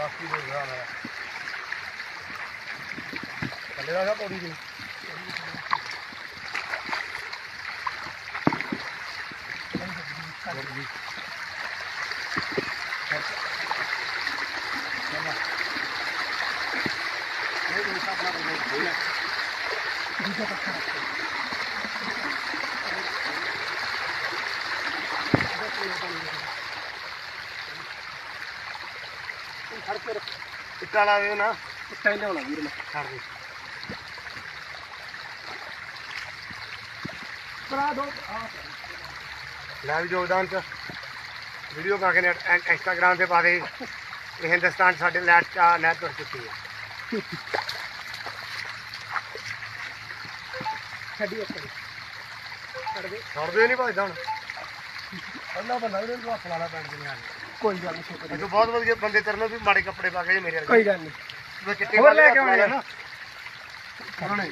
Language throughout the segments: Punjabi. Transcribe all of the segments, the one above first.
ਕਾਫੀ ਦੇ ਗਿਆ ਮੈਂ ਥੱਲੇ ਦਾ ਪੌੜੀ ਦੀ ਇੱਟਾਂ ਲਾ ਦਿਓ ਨਾ। ਇੱਟਾਂ ਹੀ ਲਿਆਉਣਾ ਵੀਰ ਮੈਂ। ਛੱਡ ਦੇ। ਭਰਾ ਦੋ। ਲੈ ਵੀ ਯੋਗਦਾਨ ਚ। ਵੀਡੀਓ ਪਾ ਕੇ ਨੈਟ ਇੰਸਟਾਗ੍ਰਾਮ ਤੇ ਪਾ ਦੇ। ਇਹ ਹਿੰਦੁਸਤਾਨ ਸਾਡੇ ਨੈਟ ਚਾ ਨੈਟ ਤੁਰ ਚੁੱਕੀ ਹੈ। ਛੱਡੀ ਇੱਕ ਛੱਡ ਦੇ। ਛੱਡਦੇ ਨਹੀਂ ਭਜਦਾ ਹੁਣ। ਪਹਿਲਾਂ ਬੰਦਾ ਵੀਰੇ ਨੂੰ ਹੱਥ ਲਾ ਲਾ ਪੈਣ ਦੇ ਨਾਲ ਕੋਈ ਗੱਲ ਨਹੀਂ ਇਹ ਤੋਂ ਬਹੁਤ ਵਧੀਆ ਬੰਦੇ ਤੇਰੇ ਨਾਲ ਵੀ ਮਾੜੇ ਕੱਪੜੇ ਪਾ ਕੇ ਜੇ ਮੇਰੇ ਵਰਗੇ। ਕੋਈ ਗੱਲ ਨਹੀਂ। ਮੈਂ ਚਿੱਟੇ ਹੋਰ ਲੈ ਕੇ ਆਉਣੇ ਆ ਨਾ। ਕਰਨੇ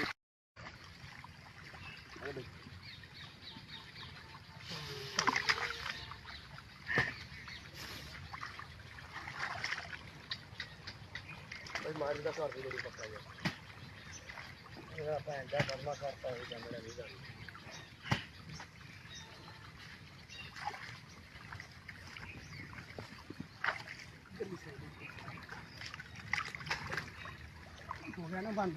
ਬਈ ਮਾਰੀ ਦਾ ਘਰ ਦੀ ਬੜੀ ਪੱਕਾ ਯਾਰ। ਇਹਦਾ ਭੈਣ ਦਾ ਕਰਮਾ ਕਰਤਾ ਹੋਈ ਜਾਂਦੇ ਨੇ ਵੀਦਾ ਨਾ ਬੰਦ।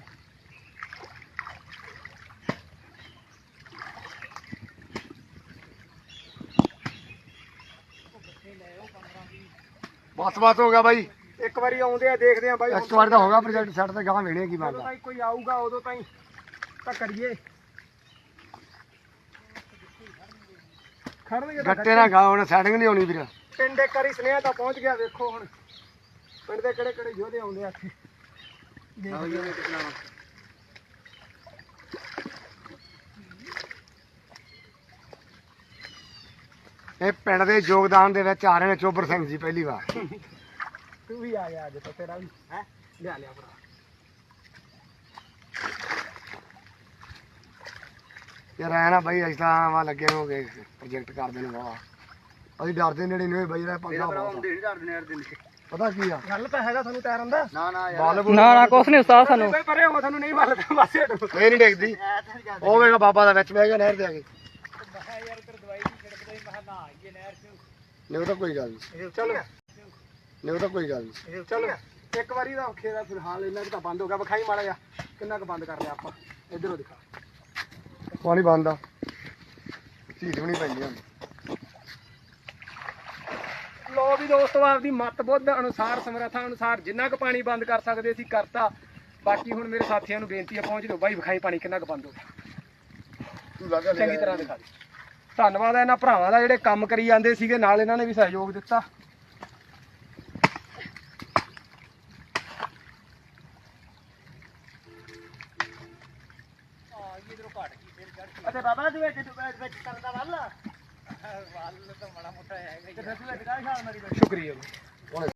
ਬਸ ਬਸ ਹੋ ਗਿਆ ਬਾਈ। ਇੱਕ ਵਾਰੀ ਆਉਂਦੇ ਆ ਦੇਖਦੇ ਆ ਬਾਈ ਇੱਕ ਵਾਰ ਤਾਂ ਹੋਗਾ ਪ੍ਰੋਜੈਕਟ ਸੈੱਟ ਤੇ ਗਾਂ ਵੇਣੇ ਕੀ ਜਦੋਂ ਬਣਦਾ ਤਾਈਂ ਕੋਈ ਆਊਗਾ ਉਦੋਂ ਤਾਈਂ ਤਾਂ ਕਰੀਏ। ਖੜਨਗੇ ਗੱਟੇ ਨਾਲ ਗਾਂ ਹੁਣ ਸੈਟਿੰਗ ਨਹੀਂ ਹੋਣੀ ਵੀਰ। ਪਿੰਡ ਇੱਕ ਵਾਰੀ ਸੁਨੇਹਾ ਤਾਂ ਪਹੁੰਚ ਗਿਆ ਵੇਖੋ ਹੁਣ। ਪਿੰਡ ਦੇ ਕਿਹੜੇ ਕਿਹੜੇ ਯੋਧੇ ਆਉਂਦੇ ਆ ਇੱਥੇ। ਦੇਖਦੇ ਆ। ਇਹ ਪਿੰਡ ਦੇ ਯੋਗਦਾਨ ਦੇ ਵਿੱਚ ਆ ਰਹੇ ਨੇ ਚੋਬਰ ਸਿੰਘ ਜੀ ਪਹਿਲੀ ਵਾਰ। ਤੂੰ ਵੀ ਆ ਗਿਆ ਅੱਜ ਤਾਂ ਤੇਰਾ ਵੀ। ਹੈ? ਲਿਆ ਲਿਆ ਭਰਾ। ਯਾਰ ਐ ਨਾ ਬਾਈ ਅਸੀਂ ਤਾਂ ਵਾ ਲੱਗੇ ਹੋਗੇ ਪ੍ਰੋਜੈਕਟ ਕਰਦੇ ਨੇ ਵਾਹ ਅਸੀਂ ਡਰਦੇ ਨੇੜੇ ਨਹੀਂ ਬਾਈ ਦਾ ਪੰਗਾ ਬਹੁਤ ਆ। ਨਹੀਂ ਡਰਦੇ ਯਾਰ ਦਿਨ ਪਤਾ ਕੀ ਆ? ਗੱਲ ਤਾਂ ਹੈਗਾ ਤੁਹਾਨੂੰ ਤੈਰਨ ਦਾ। ਨਾ ਨਾ ਬਾਲ ਨਾ ਨਾ ਕੁਛ ਨਹੀਂ ਉਸਤਾਦ ਸਾਨੂੰ। ਕੋਈ ਪਰੇ ਹੋ ਤੁਹਾਨੂੰ ਨਹੀਂ ਮੱਲਦਾ ਹਟੋ। ਇਹ ਨਹੀਂ ਡਿੱਗਦੀ ਉਹ ਵੇਗਾ ਬਾਬਾ ਦਾ ਵਿੱਚ ਬਹਿ ਗਿਆ ਨਹਿਰ ਦੇ ਆ ਕੇ ਯਾਰ ਤੇਰ ਦਵਾਈ ਨਹੀਂ। ਛਿੜਕਦਾ ਹੀ ਮਹਾ ਨਾ ਆਈਏ ਨਹਿਰ ਚ ਨਹੀਂ ਉਹ ਤਾਂ ਕੋਈ ਗੱਲ ਨਹੀਂ। ਚਲੋ ਨਹੀਂ ਉਹ ਤਾਂ ਕੋਈ ਗੱਲ ਨਹੀਂ ਚਲੋ ਇੱਕ ਵਾਰੀ ਦਾ ਔਖੇ ਦਾ ਫਿਲਹਾਲ ਇੰਨਾ ਕੁ ਤਾਂ ਬੰਦ ਹੋ ਗਿਆ। ਵਿਖਾਈ ਮਾੜਾ ਜਿਹਾ ਕਿੰਨਾ ਕੁ ਬੰਦ ਕਰ ਲਿਆ ਆਪਾਂ। ਇਧਰੋਂ ਦਿਖਾ। ਪਾਣੀ ਬੰਦ ਆ। ਝੀਟ ਵੀ ਨਹੀਂ ਪੈਂਦੀ ਹੁਣ। ਲੋ ਵੀ ਦੋਸਤੋ ਆਪਦੀ ਮਤ ਬੁੱਧ ਅਨੁਸਾਰ ਸਮਰੱਥਾ ਅਨੁਸਾਰ ਜਿੰਨਾ ਕੁ ਪਾਣੀ ਬੰਦ ਕਰ ਸਕਦੇ ਸੀ ਕਰਤਾ। ਬਾਕੀ ਹੁਣ ਮੇਰੇ ਸਾਥੀਆਂ ਨੂੰ ਬੇਨਤੀ ਹੈ ਪਹੁੰਚ ਦਿਓ ਬਾਈ ਵਿਖਾਈ ਪਾਣੀ ਕਿੰਨਾ ਕੁ ਬੰਦ ਹੋ ਗਿਆ। ਚੰਗੀ ਤਰ੍ਹਾਂ ਦਿਖਾ ਦੇ। ਧੰਨਵਾਦ ਹੈ ਇਹਨਾਂ ਭਰਾਵਾਂ ਦਾ ਜਿਹੜੇ ਕੰਮ ਕਰੀ ਜਾਂਦੇ ਸੀਗੇ ਨਾਲ ਇਹਨਾਂ ਨੇ ਵੀ ਸਹਿਯੋਗ ਦਿੱਤਾ। ਅਤੇ ਬਾਬਾ ਜੀ ਵਿੱਚ ਵਿੱਚ ਕਰਦਾ ਵੱਲ। ਸ਼ੁਕਰੀਆ ਜੀ।